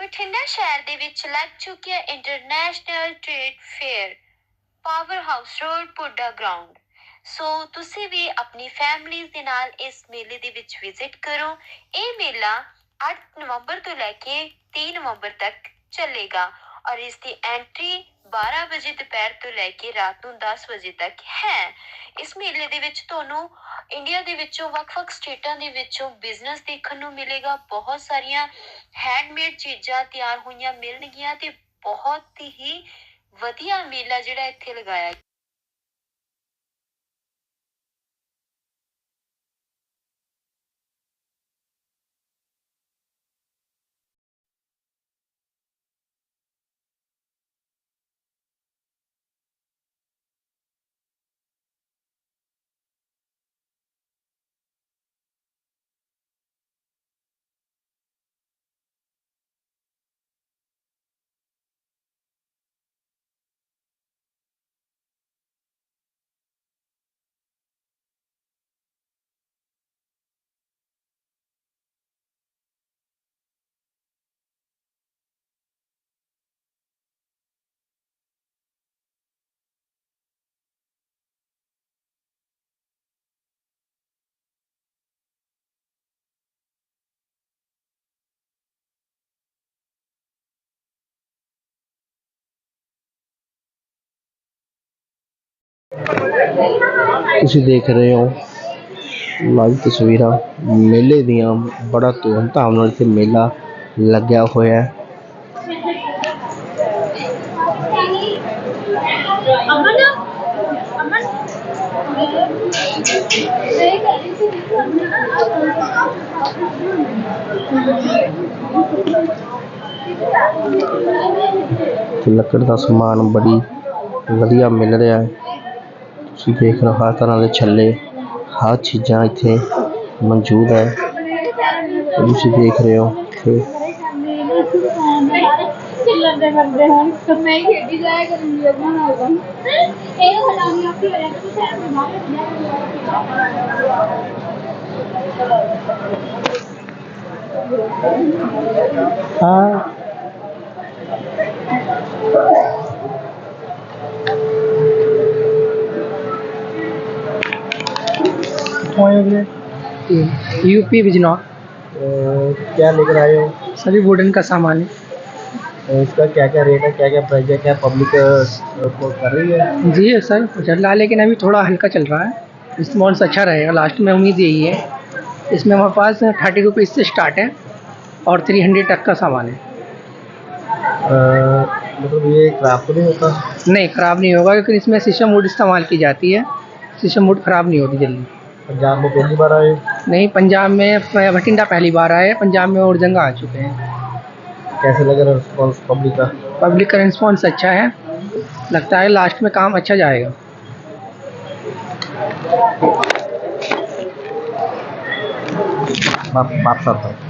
ਬਠਿੰਡਾ ਸ਼ਹਿਰ ਦੇ ਵਿੱਚ ਲੱਗ ਚੁੱਕਿਆ international trade fair power house road PUDA ground so ਤੁਸੀਂ ਵੀ ਆਪਣੀ ਫੈਮਿਲੀ ਦੇ ਨਾਲ ਇਸ ਮੇਲੇ ਦੇ ਵਿੱਚ ਵਿਜ਼ਿਟ ਕਰੋ। ਇਹ ਮੇਲਾ 8 ਨਵੰਬਰ ਤੋਂ ਲੈ ਕੇ 3 ਨਵੰਬਰ ਤੱਕ ਚੱਲੇਗਾ। ਔਰ ਇਸ ਦੀ ਐਂਟਰੀ 12 ਵਜੇ ਦੁਪਹਿਰ ਤੋਂ ਲੈ ਕੇ ਰਾਤ ਨੂੰ 10 ਵਜੇ ਤੱਕ ਹੈ। ਇਸ ਮੇਲੇ ਦੇ ਵਿੱਚ ਤੁਹਾਨੂੰ ਇੰਡੀਆ ਦੇ ਵਿੱਚੋਂ ਵੱਖ-ਵੱਖ ਸਟੇਟਾਂ ਦੇ ਵਿੱਚੋਂ ਬਿਜ਼ਨਸ ਦੇਖਣ ਨੂੰ ਮਿਲੇਗਾ। ਬਹੁਤ ਸਾਰੀਆਂ ਹੈਂਡਮੇਡ ਚੀਜ਼ਾਂ ਤਿਆਰ ਹੋਈਆਂ ਮਿਲਣਗੀਆਂ ਤੇ ਬਹੁਤ ਹੀ ਵਧੀਆ ਮੇਲਾ ਜਿਹੜਾ ਇੱਥੇ ਲਗਾਇਆ ਤੁਸੀਂ ਦੇਖ ਰਹੇ ਹੋ ਲਾਈਵ ਤਸਵੀਰਾਂ ਮੇਲੇ ਦੀਆਂ ਬੜਾ ਧੂਮਧਾਮ ਨਾਲ ਇੱਥੇ ਮੇਲਾ ਲੱਗਿਆ ਹੋਇਆ ਹੈ ਅਮਨ ਅਮਨ ਤੇ ਲੱਕੜ ਦਾ ਸਮਾਨ ਬੜੀ ਵਧੀਆ ਮਿਲ ਰਿਹਾ ਹੈ ਤੁਸੀਂ ਦੇਖ ਰਹੇ ਹੋ ਹਰ ਤਰ੍ਹਾਂ ਦੇ ਛੱਲੇ ਹਰ ਚੀਜ਼ਾਂ ਇੱਥੇ ਮੌਜੂਦ ਹੈ ਤੇ ਤੁਸੀਂ ਦੇਖ ਰਹੇ ਹੋ ਕਿ ਚਿੱਲਰ ਕਰਦੇ ਹਨ ਤਾਂ ਮੈਂ ਹੀ ਖੇਡੀ ਜਾਇਆ ਕਰੂੰਗੀ ਉਹਨਾਂ ਨਾਲ ਤਾਂ ਇਹ ਹਲਾਨੀ ਆਪੀ ਹੋ ਰਿਹਾ यूपी बिजनौर। तो क्या लेकर आए हो? सभी वुडन का सामान है। तो इसका क्या क्या रेट है क्या क्या प्राइस है क्या पब्लिक कर रही है? जी सर चल रहा है लेकिन अभी थोड़ा हल्का चल रहा है। रिस्पॉन्स अच्छा रहेगा लास्ट में उम्मीद यही है। इसमें हमारे पास थर्टी रुपीज़ से स्टार्ट है और थ्री हंड्रेड तक का सामान है। मतलब ये ख़राब तो नहीं होता? नहीं ख़राब नहीं होगा क्योंकि इसमें शीशम वुड इस्तेमाल की जाती है। शीशम वुड ख़राब नहीं होती जल्दी। पंजाब में पहली बार आए? नहीं पंजाब में भटिंडा पहली बार आए पंजाब में और जंगा आ चुके हैं। कैसे लग रहा है रिस्पॉन्स पब्लिक का? पब्लिक का रिस्पॉन्स अच्छा है। लगता है लास्ट में काम अच्छा जाएगा। बाप बाप साहब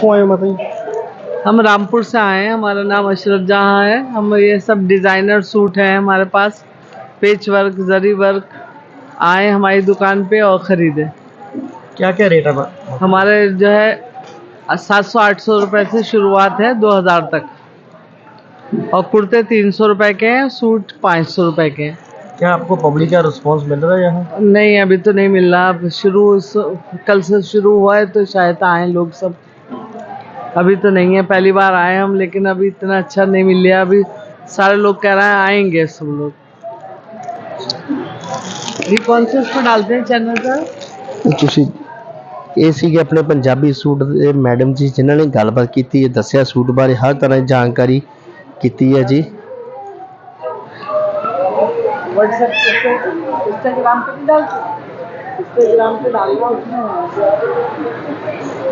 कितों आए माता हम रामपुर से आए हैं हमारा नाम अशरफ जहाँ है। हम ये सब डिज़ाइनर सूट हैं हमारे पास पेच वर्क जरी वर्क आए हमारी दुकान पे और ख़रीदे। क्या क्या रेट है हमारे जो है सात सौ आठ सौ रुपये से शुरुआत है दो हज़ार तक। और कुर्ते तीन सौ रुपये के हैं सूट पाँच सौ रुपये के हैं। क्या आपको पब्लिक का रिस्पॉन्स मिल रहा है यहाँ? नहीं अभी तो नहीं मिल रहा। अब शुरू कल से शुरू हुआ है तो शायद आए लोग सब। अभी तो नहीं है पहली बार आए हम लेकिन अभी इतना अच्छा नहीं मिल रहा अभी सारे लोग कह रहे हैं आएंगे सब लोग ये कौन से उस पर डालते हैं चैनल पर ਤੇ ਤੁਸੀਂ ਇਹ ਸੀਗੇ ਆਪਣੇ ਪੰਜਾਬੀ ਸੂਟ ਦੇ ਮੈਡਮ ਜੀ ਜਿਨ੍ਹਾਂ ਨੇ ਗੱਲਬਾਤ ਕੀਤੀ ਹੈ ਦੱਸਿਆ ਸੂਟ ਬਾਰੇ ਹਰ ਤਰ੍ਹਾਂ ਦੀ ਜਾਣਕਾਰੀ ਕੀਤੀ ਹੈ ਜੀ व्हाट्सएप इंस्टाग्राम पे भी डालते हैं इंस्टाग्राम पे डालना उसमें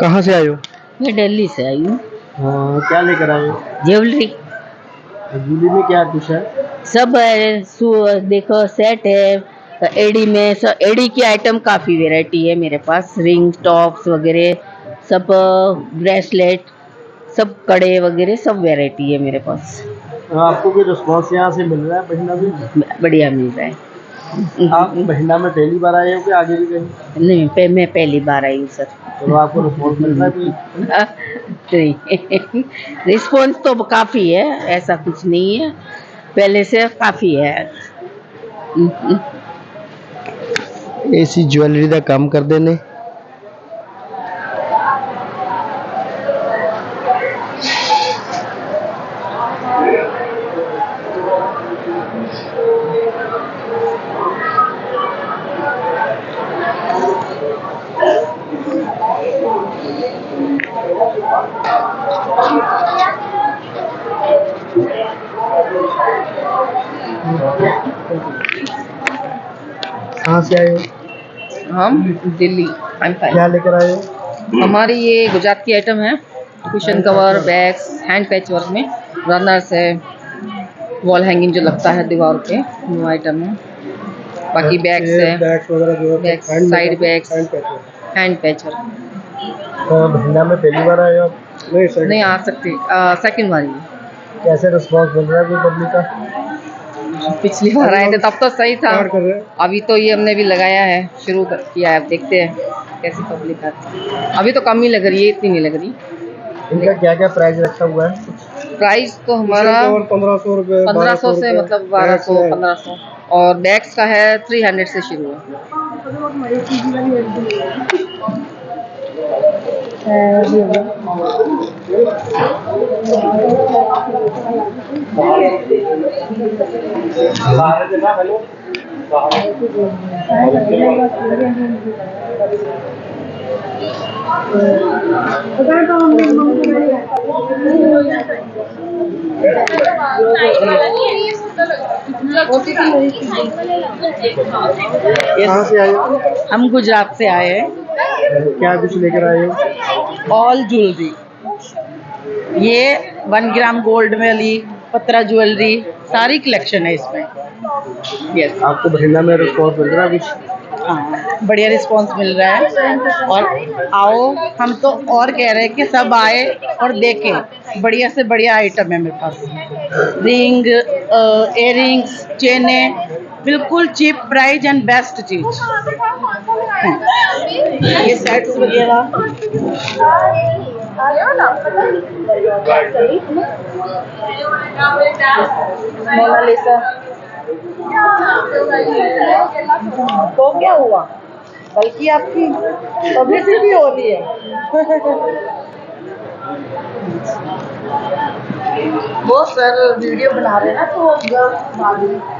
कहाँ से हो? मैं दिल्ली से आई हूँ। हाँ, क्या लेकर आए ज्वेलरी। जूली में क्या कुछ है? सब है सु- देखो सेट है एडी में सब एडी की आइटम काफ़ी वेराइटी है मेरे पास रिंग टॉप्स वगैरह सब ब्रेसलेट सब कड़े वगैरह सब वेराइटी है मेरे पास। आपको कोई रिस्पॉन्स यहाँ से मिल रहा है? बढ़िया मिल रहा है। आप महिला में पहली बार आए हो कि आगे भी गए नहीं पे, मैं पहली बार आई हूँ सर। तो आपको रिस्पॉन्स मिल रहा है हाँ, नहीं। रिस्पॉन्स तो काफ़ी है ऐसा कुछ नहीं है। पहले से काफ़ी है। ऐसी ज्वेलरी का काम करते ने कहाँ से आए हो? हम दिल्ली आई क्या लेकर आए हो? हमारी ये गुजरात की आइटम है cushion cover bags hand patch work में। रनर्स है वॉल हैंगिंग जो लगता है दीवार पे वो आइटम है। बाकी बैग्स है जो है side bags hand patch work तो बहिना में पहली बार आए आप? नहीं नहीं आ सकते सेकंड बार ही। कैसे रिस्पॉन्स मिल रहा है पब्लिक का? पिछली बार आए थे तब तो सही था। हैं। अभी तो ये हमने भी लगाया है शुरू कर- किया है अब देखते हैं कैसी पब्लिक आती है। अभी तो कम ही लग रही है इतनी नहीं लग रही। इनका क्या क्या प्राइस रखा हुआ है? प्राइस तो हमारा पंद्रह सौ रुपये पंद्रह सौ से मतलब बारह सौ पंद्रह सौ। और बैग्स का है थ्री हंड्रेड से शुरू है। कहाँ से आए हम गुजरात से आए हैं। क्या कुछ लेकर आए हो? ऑल ज्वेलरी ये वन ग्राम गोल्ड में वाली पत्रा ज्वेलरी सारी कलेक्शन है इसमें। यस आपको बठिंडा में रिस्पॉन्स मिल रहा है कुछ? हाँ बढ़िया रिस्पॉन्स मिल रहा है। और आओ हम तो और कह रहे हैं कि सब आए और देखें। बढ़िया से बढ़िया आइटम है मेरे पास। रिंग इयरिंग्स चेने बिल्कुल चीप प्राइस एंड बेस्ट चीज़। ये सेट्स वगैरह। मोनालिसा। तो क्या हुआ? बल्कि आपकी पब्लिसिटी हो रही है। वो सर वीडियो बना रहे ना तो गर्ल्स।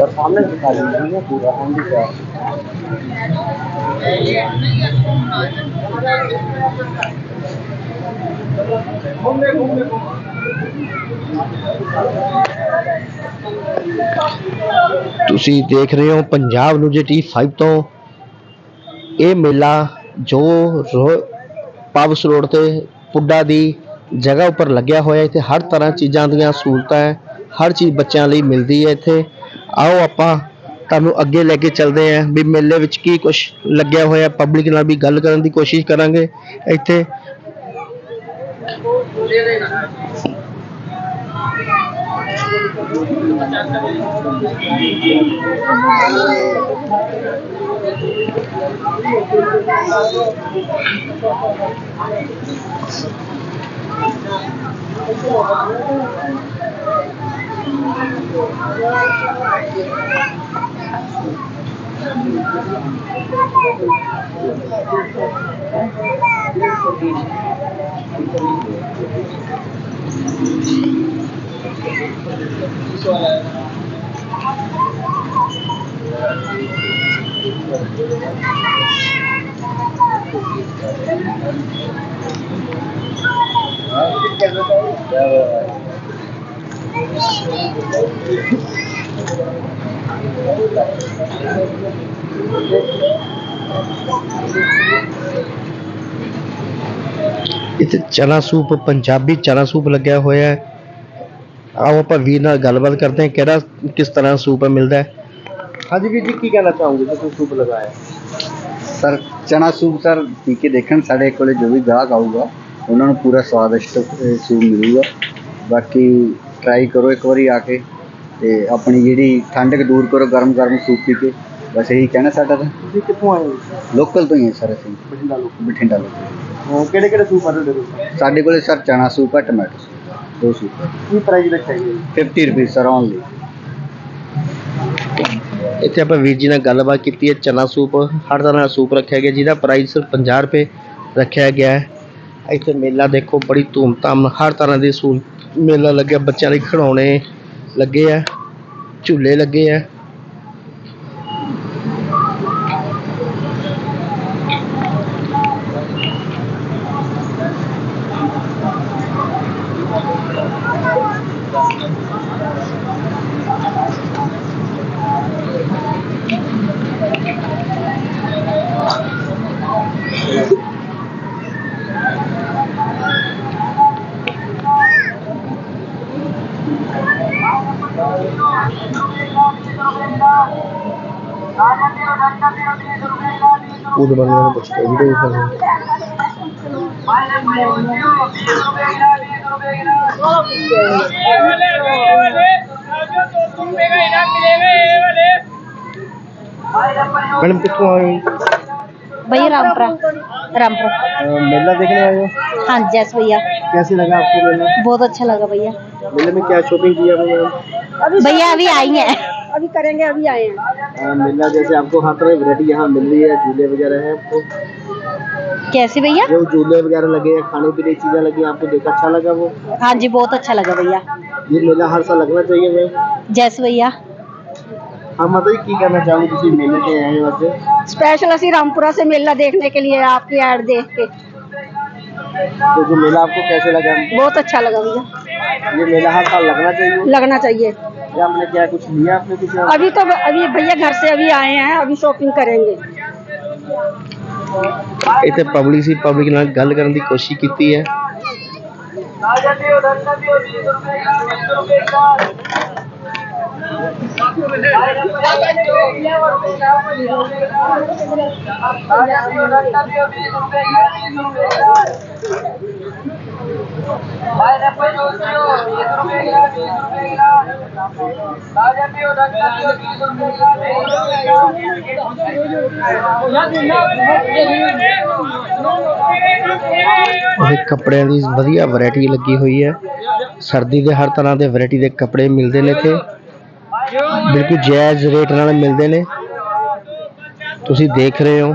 और दिखा दीजिए पूरा हम भी क्या घूमने ਤੁਸੀਂ ਦੇਖ ਰਹੇ ਹੋ ਪੰਜਾਬ ਨੂੰ ਜੇ ਟੀ ਟੀ5 ਤੋਂ ਇਹ ਮੇਲਾ ਜੋ ਪਾਵਸ ਰੋਡ ਤੇ ਪੁੱਡਾ ਦੀ ਜਗ੍ਹਾ ਉੱਪਰ ਲੱਗਿਆ ਹੋਇਆ ਇੱਥੇ ਹਰ ਤਰ੍ਹਾਂ ਚੀਜ਼ਾਂ ਦੀਆਂ ਸਹੂਲਤਾਂ ਹੈ। ਹਰ ਚੀਜ਼ ਬੱਚਿਆਂ ਲਈ ਮਿਲਦੀ ਹੈ ਇੱਥੇ। ਆਓ ਆਪਾਂ ਤੁਹਾਨੂੰ ਅੱਗੇ ਲੈ ਕੇ ਚੱਲਦੇ ਆਂ ਵੀ ਮੇਲੇ ਵਿੱਚ ਕੀ ਕੁਝ ਲੱਗਿਆ ਹੋਇਆ। ਪਬਲਿਕ ਨਾਲ ਵੀ ਗੱਲ ਕਰਨ ਦੀ ਕੋਸ਼ਿਸ਼ ਕਰਾਂਗੇ। ਇੱਥੇ 你说呢？ਇੱਥੇ ਚਨਾ ਸੂਪ ਪੰਜਾਬੀ ਚਨਾ ਸੂਪ ਲੱਗਿਆ ਹੋਇਆ ਹੈ ਆਓ ਆਪਾਂ ਵੀਰ ਨਾਲ ਗੱਲਬਾਤ ਕਰਦੇ ਹਾਂ ਕਿਹੜਾ ਕਿਸ ਤਰ੍ਹਾਂ ਸੂਪ ਮਿਲਦਾ ਹੈ ਹਾਂਜੀ ਵੀਰ ਜੀ ਕੀ ਕਹਿਣਾ ਚਾਹੋਗੇ ਤੁਸੀਂ ਸੂਪ ਲਗਾਇਆ ਸਰ ਚਨਾ ਸੂਪ ਸਰ ਪੀ ਕੇ ਦੇਖਣ ਸਾਡੇ ਕੋਲੇ ਜੋ ਵੀ ਗਾਹਕ ਆਊਗਾ ਉਹਨਾਂ ਨੂੰ ਪੂਰਾ ਸਵਾਦਿਸ਼ਟ ਅਹ, ਸੂਪ ਮਿਲੂਗਾ। ਬਾਕੀ ਟਰਾਈ ਕਰੋ ਇੱਕ ਵਾਰੀ ਆ ਕੇ ਤੇ ਆਪਣੀ ਜਿਹੜੀ ਠੰਡਕ ਦੂਰ ਕਰੋ ਗਰਮ ਗਰਮ ਸੂਪ ਪੀ ਕੇ। ਬਸ ਇਹੀ ਕਹਿਣਾ ਸਾਡਾ ਤਾਂ। ਤੁਸੀਂ ਕਿੱਥੋਂ ਆਏ ਹੋ? ਲੋਕਲ ਤੋਂ ਹੀ ਹੈ ਸਰ ਅਸੀਂ। ਬਠਿੰਡਾ ਲੋਕ ਬਠਿੰਡਾ ਲੋਕਲ। ਕਿਹੜੇ ਕਿਹੜੇ ਸੂਪ ਆ ਤੁਹਾਡੇ ਕੋਲ? ਸਾਡੇ ਕੋਲੇ ਸਰ ਚਨਾ ਸੂਪ ਹੈ ਟਮਾਟੋ ਸੂਪ ਹੈ, ਦੋ ਸੂਪ ਹੈ। ਕੀ ਪ੍ਰਾਈਸ ਰੱਖਿਆ ਗਿਆ 50 ਰੁਪਏ ਸਰ ਓਨਲੀ ਇੱਥੇ ਆਪਾਂ ਵੀਰ ਜੀ ਨਾਲ ਗੱਲਬਾਤ ਕੀਤੀ ਹੈ ਚਨਾ ਸੂਪ ਹਰ ਤਰ੍ਹਾਂ ਦਾ ਸੂਪ ਰੱਖਿਆ ਗਿਆ ਜਿਹਦਾ ਪ੍ਰਾਈਸ ਸਿਰਫ 50 ਰੁਪਏ ਰੱਖਿਆ ਗਿਆ ਹੈ। ਇੱਥੇ ਮੇਲਾ ਦੇਖੋ, ਬੜੀ ਧੂਮਧਾਮ ਨਾਲ ਹਰ ਤਰ੍ਹਾਂ ਦੇ ਸੂਪ ਮੇਲਾ ਲੱਗਿਆ, ਬੱਚਿਆਂ ਲਈ ਖਿਡੌਣੇ ਲੱਗੇ ਆ, ਝੂਲੇ ਲੱਗੇ ਆ। उसके के बारे में कुछ वीडियो मैडम कितों आए भैया रामपुरा रामपुरा मेला देखने आए हो हाँ जैस भैया कैसे लगा आपको मेला बहुत अच्छा लगा भैया मेले में क्या शॉपिंग किया भैया भैया अभी आई हैं अभी करेंगे अभी आए हैं मिला जैसे आपको हर तरह वरायटी यहाँ मिल रही है झूले वगैरह है। आपको कैसे भैया? जो झूले वगैरह लगे हैं खाने पीने की चीज़ें लगी आपको देख अच्छा लगा वो? हाँ जी बहुत अच्छा लगा भैया। ये मेला हर साल लगना चाहिए मैम जैसे भैया। हाँ मतलब की करना चाहूँ किसी मेले के आए वैसे? स्पेशल असि रामपुरा से मेला देखने के लिए आपकी एड देख के। तो जो मेला आपको कैसे लगा? बहुत अच्छा लगा भैया। ये मेला हर साल लगना चाहिए? लगना चाहिए। या हमने क्या कुछ लिया आपने कुछ अभी तो अभी भैया घर से अभी आए हैं अभी शॉपिंग करेंगे ਇੱਥੇ ਪਬਲਿਕ ਸੀ ਪਬਲਿਕ ਨਾਲ ਗੱਲ ਕਰਨ ਦੀ ਕੋਸ਼ਿਸ਼ ਕੀਤੀ ਹੈ ਉਹਦੇ ਕੱਪੜਿਆਂ ਦੀ ਵਧੀਆ ਵੈਰਾਈਟੀ ਲੱਗੀ ਹੋਈ ਹੈ। ਸਰਦੀ ਦੇ ਹਰ ਤਰ੍ਹਾਂ ਦੇ ਵੈਰਾਈਟੀ ਦੇ ਕੱਪੜੇ ਮਿਲਦੇ ਨੇ ਇੱਥੇ। ਬਿਲਕੁਲ ਜਾਇਜ਼ ਰੇਟ ਨਾਲ ਮਿਲਦੇ ਨੇ। ਤੁਸੀਂ ਦੇਖ ਰਹੇ ਹੋ।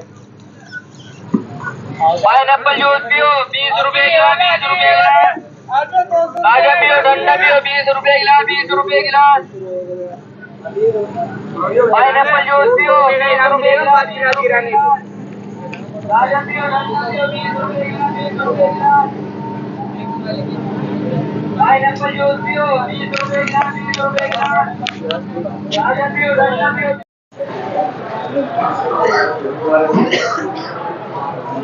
पाइनएप्पल जूस पियो बीस रुपए गिलास बीस रुपए गिलास राजा पियो डंडा पियो बीस रुपए गिलास बीस रुपए गिलास पाइनएप्पल जूस पियो बीस रुपए गिलास राजा पियो ठंडा पियो बीस रुपए गिलास बीस रुपए गिलास पाइनएप्पल जूस पियो बीस रुपए गिलास बीस रुपए गिलास राजा पियो ठंडा पियो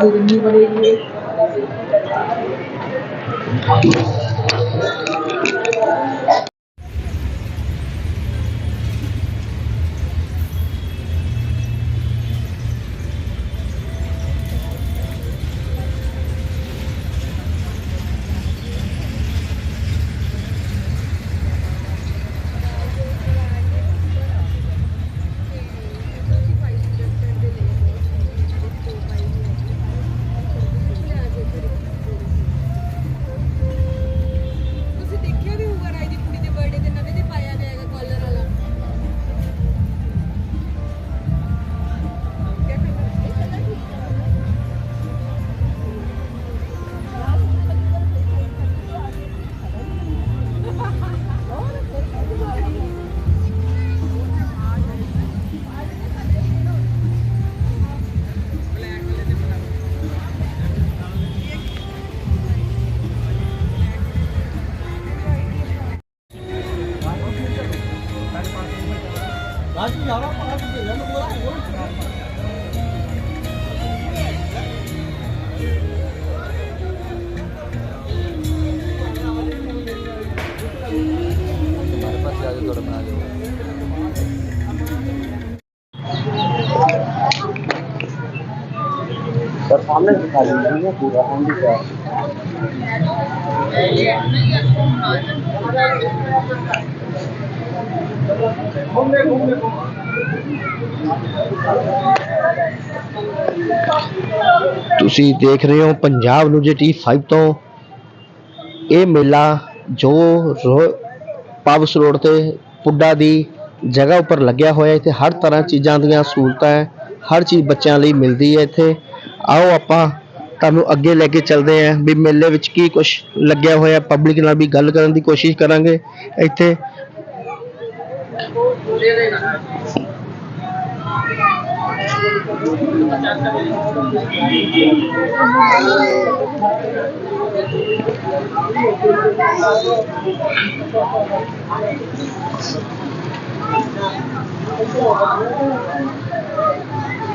ਤੁਸੀਂ ਤੁਸੀਂ ਦੇਖ ਰਹੇ ਹੋ ਪੰਜਾਬ ਨਿਊਜ਼ ਟੀ 5 ਤੋਂ ਇਹ ਮੇਲਾ ਜੋ ਰੋ- ਪਾਵਸ ਰੋਡ ਤੇ ਪੁੱਡਾ ਦੀ ਜਗ੍ਹਾ ਉੱਪਰ ਲੱਗਿਆ ਹੋਇਆ ਇੱਥੇ ਹਰ ਤਰ੍ਹਾਂ ਚੀਜ਼ਾਂ ਦੀਆਂ ਸਹੂਲਤਾਂ ਹੈ, ਹਰ ਚੀਜ਼ ਬੱਚਿਆਂ ਲਈ ਮਿਲਦੀ ਹੈ ਇੱਥੇ। ਆਓ ਆਪਾਂ ਤੁਹਾਨੂੰ ਅੱਗੇ ਲੈ ਕੇ ਚੱਲਦੇ ਹਾਂ ਵੀ ਮੇਲੇ ਵਿੱਚ ਕੀ ਕੁਝ ਲੱਗਿਆ ਹੋਇਆ ਪਬਲਿਕ ਨਾਲ ਵੀ ਗੱਲ ਕਰਨ ਦੀ ਕੋਸ਼ਿਸ਼ ਕਰਾਂਗੇ ਇੱਥੇ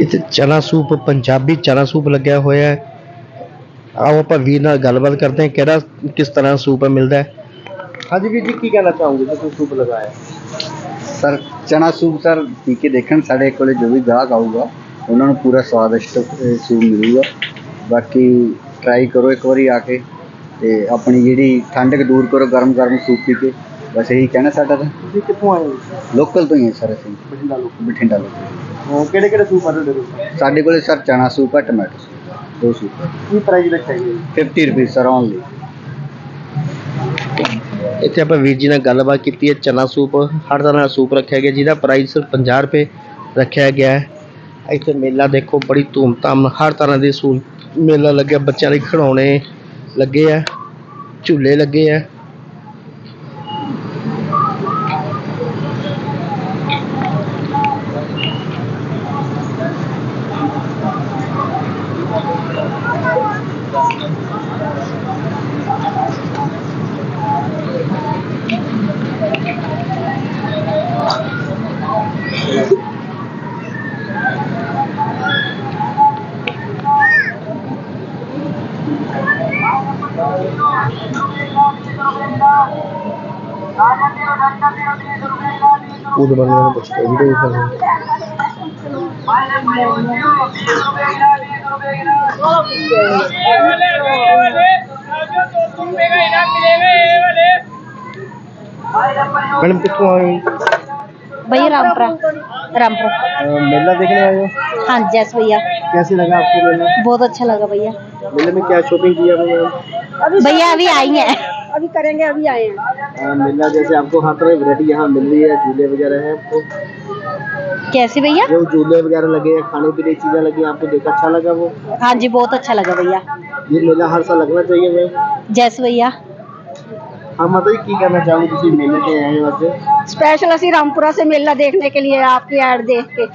ਇੱਥੇ ਚਨਾ ਸੂਪ ਪੰਜਾਬੀ ਚਨਾ ਸੂਪ ਲੱਗਿਆ ਹੋਇਆ ਹੈ ਆਓ ਆਪਾਂ ਵੀਰ ਨਾਲ ਗੱਲਬਾਤ ਕਰਦੇ ਹਾਂ ਕਿਹੜਾ ਕਿਸ ਤਰ੍ਹਾਂ ਸੂਪ ਮਿਲਦਾ ਹੈ ਹਾਂਜੀ ਵੀਰ ਜੀ ਕੀ ਕਹਿਣਾ ਚਾਹੋਗੇ ਤੁਸੀਂ ਸੂਪ ਲਗਾਇਆ ਸਰ ਚਨਾ ਸੂਪ ਸਰ ਪੀ ਕੇ ਦੇਖਣ ਸਾਡੇ ਕੋਲੇ ਜੋ ਵੀ ਗਾਹਕ ਆਊਗਾ ਉਹਨਾਂ ਨੂੰ ਪੂਰਾ ਸਵਾਦਿਸ਼ਟ ਅਹ, ਸੂਪ ਮਿਲੂਗਾ ਬਾਕੀ ਟਰਾਈ ਕਰੋ ਇੱਕ ਵਾਰੀ ਆ ਕੇ ਤੇ ਆਪਣੀ ਜਿਹੜੀ ਠੰਡਕ ਦੂਰ ਕਰੋ ਗਰਮ ਗਰਮ ਸੂਪ ਪੀ ਕੇ। ਬਸ ਇਹੀ ਕਹਿਣਾ ਸਾਡਾ ਤਾਂ। ਤੁਸੀਂ ਕਿੱਥੋਂ ਆਏ ਹੋ? ਲੋਕਲ ਤੋਂ ਹੀ ਹੈ ਸਰ ਅਸੀਂ। ਬਠਿੰਡਾ ਲੋਕ। ਬਠਿੰਡਾ ਲੋਕਲ ਕਿਹੜੇ ਕਿਹੜੇ ਸੂਪ ਆ ਤੁਹਾਡੇ ਕੋਲ? ਸਾਡੇ ਕੋਲੇ ਸਰ ਚਨਾ ਸੂਪ ਹੈ ਟਮਾਟੋ ਸੂਪ ਦੋ ਸੂਪ। ਕੀ ਪ੍ਰਾਈਸ ਰੱਖਿਆ ਜੀ? 50 ਰੁਪਏ ਸਰ ਓਨਲੀ ਇੱਥੇ ਆਪਾਂ ਵੀਰ ਜੀ ਨਾਲ ਗੱਲਬਾਤ ਕੀਤੀ ਹੈ ਚਨਾ ਸੂਪ। ਹਰ ਤਰ੍ਹਾਂ ਦਾ ਸੂਪ ਰੱਖਿਆ ਗਿਆ ਜਿਹਦਾ ਪ੍ਰਾਈਸ ਸਿਰਫ 50 ਰੁਪਏ ਰੱਖਿਆ ਗਿਆ ਹੈ। ਇੱਥੇ ਮੇਲਾ ਦੇਖੋ ਬੜੀ ਧੂਮਧਾਮ ਨਾਲ ਹਰ ਤਰ੍ਹਾਂ ਦੇ ਸਹੂਲਤ ਮੇਲਾ ਲੱਗਿਆ ਬੱਚਿਆਂ ਲਈ ਖਿਡੌਣੇ ਲੱਗੇ ਆ ਝੂਲੇ ਲੱਗੇ ਆ। कूद बन गया कुछ कर वीडियो बन मैडम कितों आए भैया रामपुरा रामपुरा। मेला देखने आए हो? हाँ जैस भैया। कैसे लगा आपको मेला? बहुत अच्छा लगा भैया। मेले में क्या शॉपिंग किया भैया? भैया अभी आई है। अभी करेंगे अभी आए हैं। मेला जैसे आपको हर तरह वेरायटी यहाँ मिल रही है झूले वगैरह है आपको। कैसे भैया? जो झूले वगैरह लगे हैं खाने पीने की चीज़ें लगी आपको देखा अच्छा लगा वो? हाँ जी बहुत अच्छा लगा भैया। ये मेला हर साल लगना चाहिए मैम जैसे भैया। हाँ मतलब की कहना चाहोगे? किसी मेले के आए वैसे? स्पेशल असि रामपुरा से मेला देखने के लिए आपके एड देख के।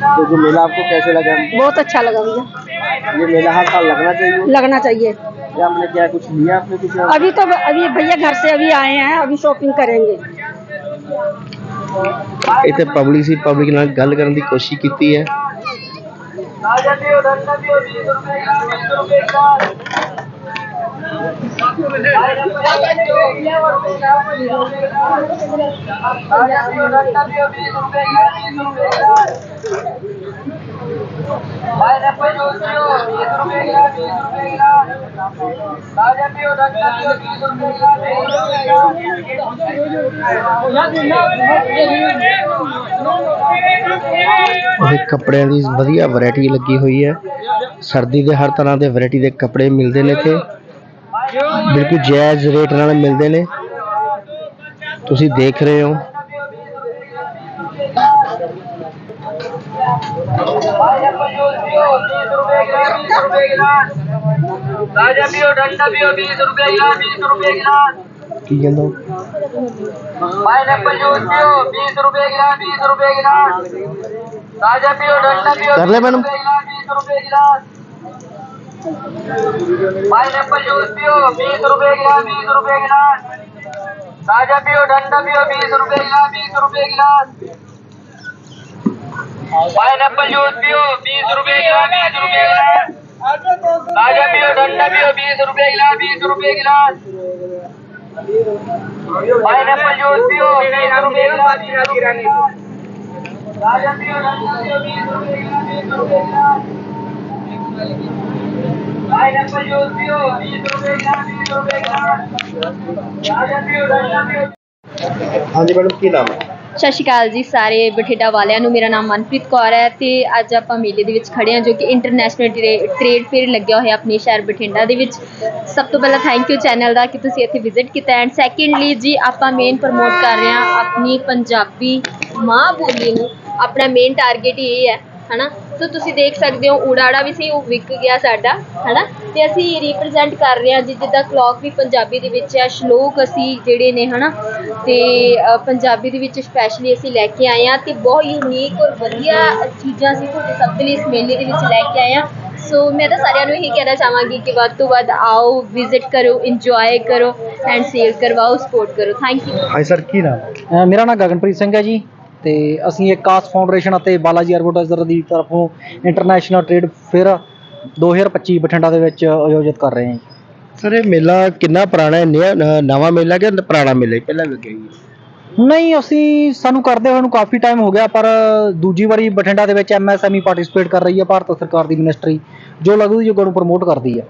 तो जो मेला आपको कैसे लगा? बहुत अच्छा लगा भैया। ये मेला हर साल लगना चाहिए। लगना चाहिए। या हमने क्या कुछ लिया आपने कुछ अभी तो अभी भैया घर से अभी आए हैं अभी शॉपिंग करेंगे ਇੱਥੇ ਪਬਲਿਕ ਸੀ ਪਬਲਿਕ ਨਾਲ ਗੱਲ ਕਰਨ ਦੀ ਕੋਸ਼ਿਸ਼ ਕੀਤੀ ਹੈ ਇਹ ਕੱਪੜਿਆਂ ਦੀ ਵਧੀਆ ਵੈਰਾਈਟੀ ਲੱਗੀ ਹੋਈ ਹੈ। ਸਰਦੀ ਦੇ ਹਰ ਤਰ੍ਹਾਂ ਦੇ ਵੈਰਾਈਟੀ ਦੇ ਕੱਪੜੇ ਮਿਲਦੇ ਨੇ ਇੱਥੇ। ਬਿਲਕੁਲ ਜਾਇਜ਼ ਰੇਟ ਨਾਲ ਮਿਲਦੇ ਨੇ। ਤੁਸੀਂ ਦੇਖ ਰਹੇ ਹੋ। जूस पियो बीस रुपए बीस रुपए गिलास पियो कर ले मैडम। बीस रुपए ताज़ा पियो पियो बीस रुपए गिलास बीस रुपए गिलास पाइन एप्पल जूस पियो बीस रुपए किला बीस रुपए गिलास पियो ठंडा पियो बीस रुपए बीस रुपए गिलास पाइन एप्पल जूस पियो बीस रुपए पाइनएप्पल जूस पियो 20 रुपए हाँ जी मैडम की नाम है ਸਤਿ ਸ਼੍ਰੀ ਅਕਾਲ ਜੀ ਸਾਰੇ ਬਠਿੰਡਾ ਵਾਲਿਆਂ ਨੂੰ। ਮੇਰਾ ਨਾਮ ਮਨਪ੍ਰੀਤ ਕੌਰ ਹੈ ਤੇ ਅੱਜ ਆਪਾਂ ਮੇਲੇ ਦੇ ਵਿੱਚ ਖੜੇ ਹਾਂ ਜੋ ਕਿ ਇੰਟਰਨੈਸ਼ਨਲ ਟ੍ਰੇਡ ਫੇਅਰ ਲੱਗਿਆ ਹੋਇਆ ਆਪਣੇ ਸ਼ਹਿਰ ਬਠਿੰਡਾ ਦੇ ਵਿੱਚ। ਸਭ ਤੋਂ ਪਹਿਲਾਂ ਥੈਂਕ ਯੂ ਚੈਨਲ ਦਾ ਕਿ ਤੁਸੀਂ ਇੱਥੇ ਵਿਜ਼ਿਟ ਕੀਤਾ ਐਂਡ ਸੈਕੰਡਲੀ ਜੀ, ਆਪਾਂ ਮੇਨ ਪ੍ਰਮੋਟ ਕਰ ਰਹੇ ਹਾਂ ਆਪਣੀ ਪੰਜਾਬੀ ਮਾਂ ਬੋਲੀ ਨੂੰ। ਆਪਣਾ ਮੇਨ ਟਾਰਗੇਟ ਇਹ ਹੈ, ਹਨਾ? ਸੋ ਤੁਸੀਂ ਦੇਖ ਸਕਦੇ ਹੋ ਊੜਾੜਾ ਵੀ ਸਹੀ ਉਹ ਵਿਕ ਗਿਆ ਸਾਡਾ ਹਨਾ? ਤੇ ਅਸੀਂ ਰਿਪਰੈਜ਼ੈਂਟ ਕਰ ਰਹੇ ਹਾਂ ਜੀ ਜਿੱਦਾਂ ਕਲੌਕ ਵੀ ਪੰਜਾਬੀ ਦੇ ਵਿੱਚ ਹੈ ਸ਼ਲੋਕ ਅਸੀਂ ਜਿਹੜੇ ਨੇ ਹਨਾ? ਤੇ ਅ, ਪੰਜਾਬੀ ਦੇ ਵਿੱਚ ਸਪੈਸ਼ਲੀ ਅਸੀਂ ਲੈ ਕੇ ਆਏ ਹਾਂ ਤੇ ਬਹੁਤ ਯੂਨੀਕ ਔਰ ਵਧੀਆ ਚੀਜ਼ਾਂ ਅਸੀਂ ਤੁਹਾਡੇ ਸਭ ਦੇ ਲਈ ਇਸ ਮੇਲੇ ਦੇ ਵਿੱਚ ਲੈ ਕੇ ਆਏ ਹਾਂ। ਸੋ ਮੈਂ ਤਾਂ ਸਾਰਿਆਂ ਨੂੰ ਇਹੀ ਕਹਿਣਾ ਚਾਹਾਂਗੀ ਕਿ ਵੱਧ ਤੋਂ ਵੱਧ ਆਓ ਵਿਜ਼ਿਟ ਕਰੋ ਇੰਜੋਏ ਕਰੋ ਐਂਡ ਸੇਲ ਕਰਵਾਓ ਸਪੋਰਟ ਕਰੋ। ਥੈਂਕ ਯੂ ਹਾਂਜੀ ਸਰ ਕੀ ਨਾਮ? ਹੈ ਮੇਰਾ ਨਾਮ ਗਗਨਪ੍ਰੀਤ ਸਿੰਘ ਹੈ ਜੀ। ਤੇ ਅਸੀਂ ਇੱਕ ਕਾਸ ਫਾਊਂਡੇਸ਼ਨ ਅਤੇ ਬਾਲਾਜੀ ਐਡਵਰਟਾਈਜ਼ਰ ਦੀ ਤਰਫੋਂ ਇੰਟਰਨੈਸ਼ਨਲ ਟ੍ਰੇਡ ਫੇਅਰ 2025 ਬਠਿੰਡਾ ਦੇ ਵਿੱਚ ਆਯੋਜਿਤ ਕਰ ਰਹੇ ਹਾਂ ਸਰ ਇਹ ਮੇਲਾ ਕਿੰਨਾ ਪੁਰਾਣਾ ਹੈ? ਨਿਆ- ਨਵਾਂ ਮੇਲਾ ਕਿ ਪੁਰਾਣਾ ਮੇਲਾ ਹੀ ਪਹਿਲਾਂ ਲੱਗਿਆ ਜੀ ਨਹੀਂ ਅਸੀਂ ਸਾਨੂੰ ਕਰਦੇ ਹੋਏ ਨੂੰ ਕਾਫੀ ਟਾਈਮ ਹੋ ਗਿਆ ਪਰ ਦੂਜੀ ਵਾਰੀ ਬਠਿੰਡਾ ਦੇ ਵਿੱਚ ਐਮਐਸਐਮਈ ਪਾਰਟਿਸਿਪੇਟ ਕਰ ਰਹੀ ਹੈ ਭਾਰਤ ਸਰਕਾਰ ਦੀ ਮਿਨਿਸਟਰੀ ਜੋ ਲਘੂ ਉਦਯੋਗਾਂ ਨੂੰ ਪ੍ਰਮੋਟ ਕਰਦੀ ਹੈ।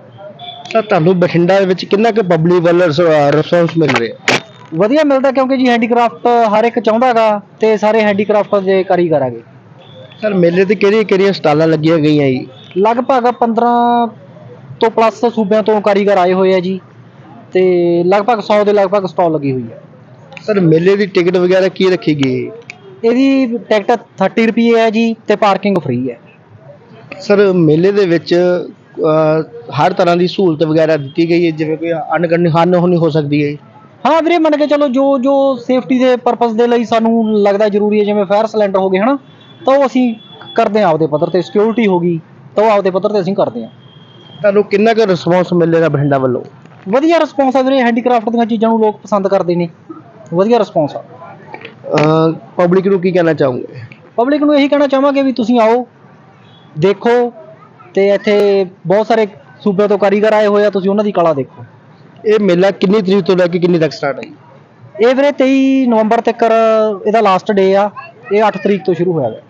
ਸਰ ਤੁਹਾਨੂੰ ਬਠਿੰਡਾ ਦੇ ਵਿੱਚ ਕਿੰਨਾ ਕੁ ਪਬਲਿਕ ਵੱਲੋਂ ਰਿਸਪੌਂਸ ਮਿਲ ਰਿਹਾ ਵਧੀਆ ਮਿਲਦਾ ਕਿਉਂਕਿ ਜੀ ਹੈਂਡੀਕ੍ਰਾਫਟ ਹਰ ਇੱਕ ਚਾਹੁੰਦਾ ਹੈਗਾ ਤੇ ਸਾਰੇ ਹੈਂਡੀਕ੍ਰਾਫਟ ਦੇ ਕਾਰੀਗਰ ਹੈਗੇ। ਸਰ ਮੇਲੇ ਤੇ ਕਿਹੜੀਆਂ ਕਿਹੜੀਆਂ ਸਟਾਲਾਂ ਲੱਗੀਆਂ ਗਈਆਂ ਜੀ? ਲਗਭਗ 15 ਤੋਂ ਪਲੱਸ ਸੂਬਿਆਂ ਤੋਂ ਕਾਰੀਗਰ ਆਏ ਹੋਏ ਆ ਜੀ ਤੇ ਲਗਭਗ 100 ਦੇ ਲਗਭਗ ਸਟਾਲ ਲੱਗੀ ਹੋਈ ਹੈ ਸਰ ਮੇਲੇ ਦੀ ਟਿਕਟ ਵਗੈਰਾ ਕੀ ਰੱਖੀ ਗਈ ਹੈ? ਇਹਦੀ ਟਿਕਟ 30 ਰੁਪਏ ਹੈ ਜੀ ਤੇ ਪਾਰਕਿੰਗ ਫ੍ਰੀ ਹੈ। ਸਰ ਮੇਲੇ ਦੇ ਵਿੱਚ ਅਹ, ਹਰ ਤਰ੍ਹਾਂ ਦੀ ਸਹੂਲਤ ਵਗੈਰਾ ਦਿੱਤੀ ਗਈ ਹੈ ਜਿਵੇਂ ਕੋਈ ਅਣਗਣ ਹਨ ਹੋ ਸਕਦੀ ਹੈ ਹਾਂ ਵੀਰੇ ਮੰਨ ਕੇ ਚਲੋ ਜੋ ਜੋ ਸੇਫਟੀ ਦੇ ਪਰਪਸ ਦੇ ਲਈ ਸਾਨੂੰ ਲੱਗਦਾ ਜ਼ਰੂਰੀ ਹੈ ਜਿਵੇਂ ਫਾਇਰ ਸਿਲੰਡਰ ਹੋ ਗਏ ਹਨਾ ਤਾਂ ਉਹ ਅਸੀਂ ਕਰਦੇ ਹਾਂ ਆਪਦੇ ਪੱਧਰ ਤੇ ਸਿਕਿਉਰਿਟੀ ਹੋ ਗਈ ਤਾਂ ਉਹ ਆਪਦੇ ਪੱਧਰ ਤੇ ਅਸੀਂ ਕਰਦੇ ਹਾਂ। ਤੁਹਾਨੂੰ ਕਿੰਨਾ ਕੁ ਰਿਸਪੌਂਸ ਮਿਲੇਗਾ ਬਠਿੰਡਾ ਵੱਲੋਂ? ਵਧੀਆ ਰਿਸਪੌਂਸ ਹੈ ਵੀਰੇ ਹੈਂਡੀਕ੍ਰਾਫਟ ਦੀਆਂ ਚੀਜ਼ਾਂ ਨੂੰ ਲੋਕ ਪਸੰਦ ਕਰਦੇ ਨੇ। ਵਧੀਆ ਰਿਸਪੌਂਸ ਆ। ਪਬਲਿਕ ਨੂੰ ਕੀ ਕਹਿਣਾ ਚਾਹੋਗੇ? ਪਬਲਿਕ ਨੂੰ ਇਹੀ ਕਹਿਣਾ ਚਾਹਾਂਗੇ ਵੀ ਤੁਸੀਂ ਆਓ ਦੇਖੋ ਤੇ ਇੱਥੇ ਬਹੁਤ ਸਾਰੇ ਸੂਬੇ ਤੋਂ ਕਾਰੀਗਰ ਆਏ ਹੋਏ ਆ ਤੁਸੀਂ ਉਹਨਾਂ ਦੀ ਕਲਾ ਦੇਖੋ। ਇਹ ਮੇਲਾ ਕਿੰਨੀ ਤਰੀਕ ਤੋਂ ਲੈ ਕੇ ਕਿੰਨੀ ਤੱਕ ਸਟਾਰਟ ਹੈ? ਇਹ ਵੀਰੇ 23 ਨਵੰਬਰ ਤੱਕ, ਇਹਦਾ ਲਾਸਟ ਡੇ ਆ। ਇਹ 8 ਤਰੀਕ ਤੋਂ ਸ਼ੁਰੂ ਹੋਇਆ ਹੈ